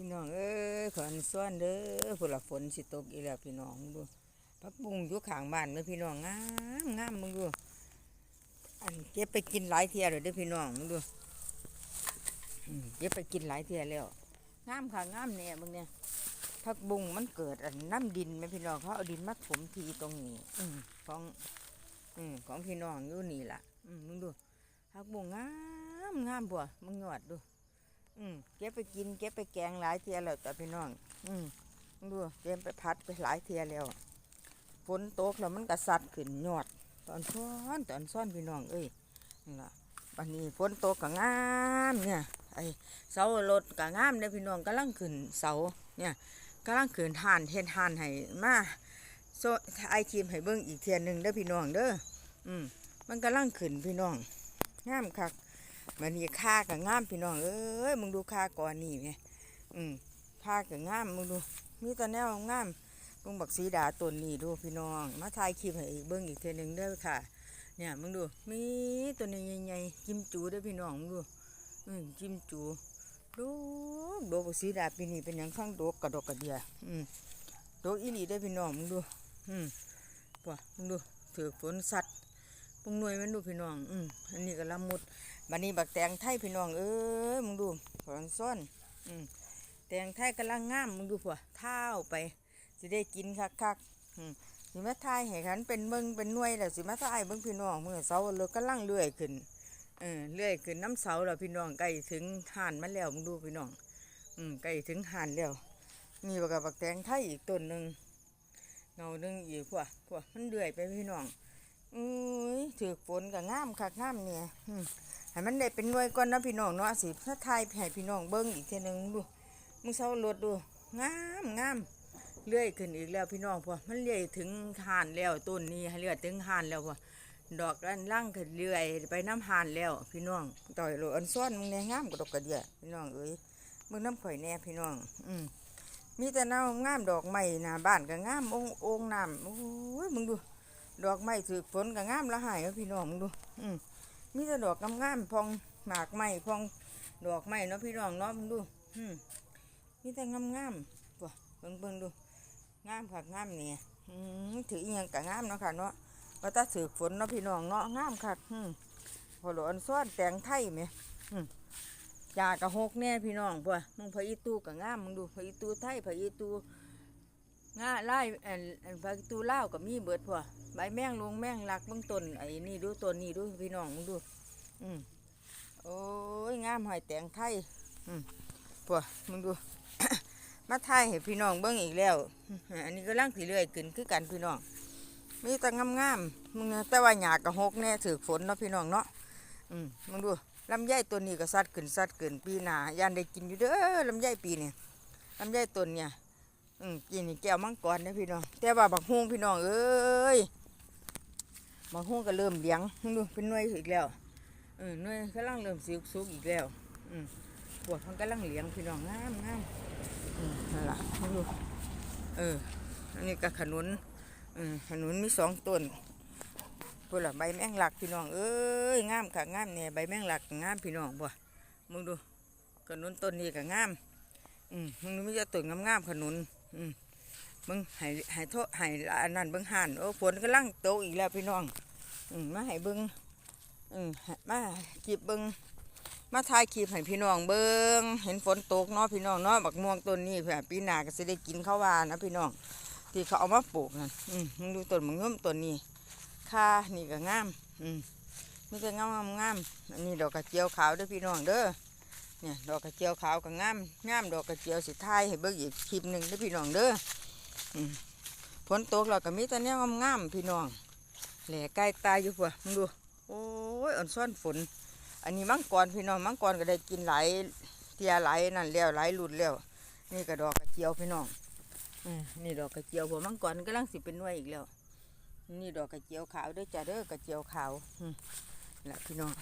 พี่น้องเอ้ยขอนซ้อนเด้อพุ่นละฝนสิตกอีแล้วพี่น้องดูพักบุ้งอยู่ข้างบ้านแม่พี่น้องงามงามมึงดูอันเก็บไปกินหลายเทียเลยเด้อพี่น้องมึงดูเก็บไปกินหลายเทียแล้วงามค่ะงามเนี่ยมึงเนี่ยพักบุ้งมันเกิดอันน้ำดินแม่พี่น้องเขาเอาดินมาถมทีตรงนี้อของอของพี่น้องอยู่นี่ล่ะมมึงดูพักบุ้งงามงามบัวมึงหยอดดู อืมเก็บไปกิน เก็บไปแกงหลายเทียแล้วแต่พี่น้อง อืมดูเก็บไปพัดไปหลายเทียแล้วฝนตกแล้วมันกระสัดขึ้นยอด ตอนซ้อนตอนซ้อนพี่น้องเอ้ยนี่ล่ะวันนี้ฝนตกก็งามเนี่ยไอเสารถก็งามเด้พี่น้องกำลังขึ้นเสาเนี่ยกำลังขึ้นห่านเฮ็ดห่านให้มาโซไอทีมให้เบิ่งอีกเทียหนึ่งเด้อพี่น้องเด้ออืมมันกำลังขึ้นพี่น้องงามคัก มันนี่ค่ากับงามพี่น้องเอ้ยมึงดูค่าก่อนนี่ไงอืมค่ากับงามมึงดู มีแตะแนวงามมึงบักสีดาต้นนี่ดูพี่น้อง มาถ่ายคลิปให้อีกเบิ้งอีกเทนึงเด้อค่ะ เนี่ยมึงดู มีตัวนี้ใหญ่ๆจิ้มจูเด้อพี่น้องมึงดูอืมจิ้มจูดูดอกบักสีดาปีนี้เป็นหยังข้างดกกระดกกระเดียอืมดกอีหลีเด้พี่น้องมึงดู อืมป่ะมึงดูถือฝนสัตว์ งหน่วยมันดูพี่น้อง อืมอันนี้ก็ละมุดบันนี้บักแตงไทยพี่น้องเอ้ยมึงดูขอนซ้อนอืมแตงไทยกำลังงามมึงดูผัวเท้าไปสิได้กินคักคักอืมสิมาทายให้ขันเป็นเบิ่งเป็นหน่วยแล้วสิมาทายเบิ่งพี่น้องเมื่อเสาเลิกกำลังเลื่อยขึ้นเออเลื่อยขึ้นน้ำเสาแล้วพี่น้องใกล้ถึงห่านมันแล้วมึงดูพี่น้อง อืมใกล้ถึงห่านแล้วมีบักกับบักแตงไทยอีกต้นหนึ่งเงาหนึ่งอีกผัวผัวมันเลื่อยไปพี่น้องอุ้ย ถือฝนกับงามคักงามเนี่ยให้มันได้เป็นหน่วยก่อนนะพี่น้องเนาะสิถ้าทายให้พี่น้องเบิ้งอีกเทีนึงดูมึงเศร้ารถดูงามงามเลื่อยขึ้นอีกแล้วพี่น้องพอมันเลื่อยถึงหานแล้วต้นนี้เลื่อยถึงหานแล้วพอดอกอันล่างขึ้นเลื่อยไปน้ำหานแล้ว พี่น้องต่อยโลอันซ้อนมึงแน่งามกระดกกระเดียพี่น้องเอ้ยมึงน้ำข่อยแน่พี่น้อง อืมมีแต่เน่างามดอกไม้หน้าบ้านก็งามององค์น้ำโอ้ยมึงดู ดอกไม้ถือฝนก็งามละหายแล้วพี่น้องมึงดู อืมมีแต่ดอกงามๆพองหมากไม้พองดอกไม้เนาะพี่น้องเนาะมึงดู อืมมีแต่งามๆตัวเบิ่งเบิ่งดูงามคักงามเนี่ยอืมถืออีหยังกะงามเนาะค่ะเนาะว่าถ้าถือฝนเนาะพี่น้องเนาะงามคักอืมพอหลอนซ้อนแตงไทยไหมอืมยากะหกแน่พี่น้องพวกมึงพะอีตูกะงามมึงดูพะอีตูไทยพะอีตู ง่าไล่อันอันพะอีตูเล่ากับมีเบิดพวใบแมงลงแมงลักเบื้องต้นไอ้นี่ดูต้นนี่ดูพี่น้องมึงดู อืมโอ้ยงามหอยแตงไทยอืมพวมึงดู มาไทยให้พี่น้องเบิ้งอีกแล้ว อันนี้ก็ล่างสีเลื่อยขึ้นคือกันพี่น้องมีแต่งามงามๆมึงแต่ว่าหยากระหกแน่ถือฝนเนาะพี่น้องเนาะอืมมึงดูลำไยตัวนี้ก็สัดขึ้นสัดขึ้นปีหนายันได้กินอยู่เด้อลำไยปีนี้ลำไยต้นเนี่ย อืมกินนี่แก้วมังกรนะพี่น้องแต่ว่าบักฮุ้งพี่น้องเอ้ยบักฮุ้งก็เริ่มเลี้ยงมึงดูเป็นหน่วยอีกแล้วเออหน่วยกำลังเริ่มสุกสุกอีกแล้ว อืมปวดมันกำลังเลี้ยงพี่น้องงามงามอืมนั่นละมึงดูเอออันนี้ก็ขนุนอืมขนุนมีสองต้นพวกละใบแมงลักพี่น้องเอ้ยงามค่ะงามเนี่ยใบแมงลักงามพี่น้องบ่มึงดูขนุนต้นนี้ก็งามอืมมึงไม่จะตื่นงามๆขนุน อืมมึงห้ให้โทษให้อันนั้นเบิ่งหันโอ้ฝนกำลังตกอีกแล้วพี่น้อง อืมมาให้เบิ่งอืมมาขีบเบิ่งมาถ่ายคลิปให้พี่น้องเบิ่งเห็นฝนตกเนาะพี่น้องเนาะบักม่วงต้นนี้เพื่อปีหน้าก็สิได้กินข้าววานนะพี่น้อง ที่เขาเอามาปลูกนั่นอืมมึงดูต้นมึงเงิมต้นนี้ค่านี่ก็งาม อืมมีแต่งามงามอันนี้ดอกกระเจียวขาวเด้อพี่น้องเด้อ เนี่ยดอกกระเจียวขาวก็งามงามดอกกระเจียวสิท้ายให้เบิ่งอีกคลิปหนึ่งเด้พี่น้องเด้ออืมฝนตกแล้วก็มีแต่แนวงามๆพี่น้องแหล่ใกล้ตายอยู่พวมึงดูโอ้ยอ่อนซ่อนฝน อันนี้มังกรพี่น้องมังกรก็ได้กินหลายเตียหลายนั่นแล้วหลายรุ่นแล้วนี่ก็ดอกกระเจียวพี่น้องอืมนี่ดอกกระเจียวพวมังกรกำลังสิเป็นหน่วยอีกแล้ว นี่ดอกกระเจียวขาวด้อจ้าเด้อกระเจียวขาวแหละพี่น้อง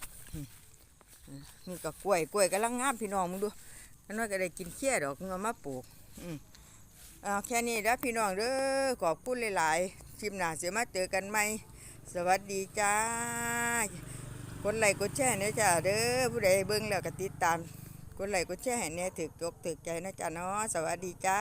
นี่ก็กล้วยกล้วยกำลังงามพี่น้องมึงดูอันนั้นก็ได้กินเคี้ยดอกมึงเอามาปลูกอืมเอาแค่นี้แล้วพี่น้องเด้อขอบคุณหลายๆคลิปหนาเสียมาเจอกันไหมสวัสดีจ้ากดไลค์กดแชร์เด้อจ้าเด้อผู้ใดเบิ่งแล้วก็ติดตามกดไลค์กดแชร์ให้แหน่ถึกจกถึกใจนะจ๊ะเนาะสวัสดีจ้า